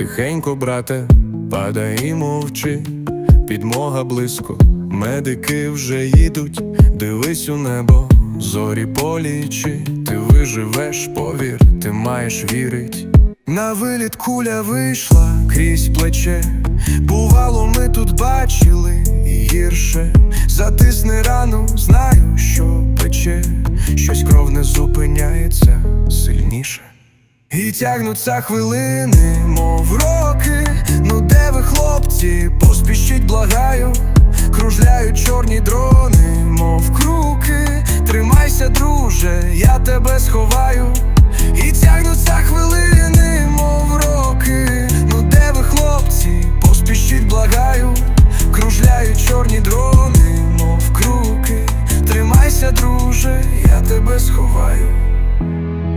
Тихенько, брате, падай і мовчи, підмога близько, медики вже їдуть, дивись у небо, зорі полічи, ти виживеш, повір, ти маєш вірить. На виліт куля вийшла крізь плече. Бувало, ми тут бачили і гірше. Затисни рану, знаю, що пече, щось кров не зупиняється сильніше. І тягнуться хвилини, мов роки. Ну де ви, хлопці, поспішіть, благаю, кружляють чорні дрони, мов круки. Тримайся, друже, я тебе сховаю. І тягнуться хвилини, мов роки. Ну де ви, хлопці, поспішіть, благаю, кружляють чорні дрони, мов круки. Тримайся, друже, я тебе сховаю.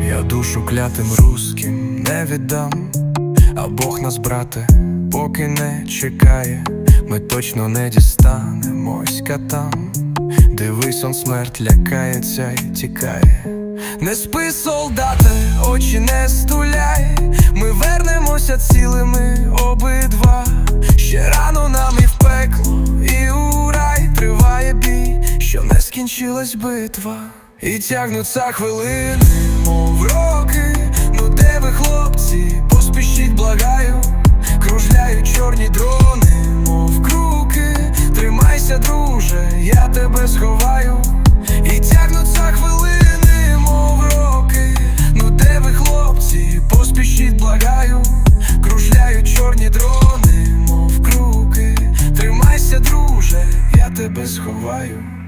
Я душу клятим русським не віддам, а Бог нас, брате, поки не чекає, ми точно не дістанемось там. Дивись, он смерть лякається і тікає. Не спи, солдате, очі не стуляй, ми вернемося цілими обидва. Ще рано нам і в пекло, і у рай триває бій, що не скінчилась битва. В роки, ну де ви, хлопці, поспішіть, благаю, кружляють чорні дрони, мов круки, тримайся, друже, я тебе сховаю, і тягнуться хвилини, мов роки, ну де ви, хлопці, поспішіть, благаю, кружляють чорні дрони, мов круки, тримайся, друже, я тебе сховаю.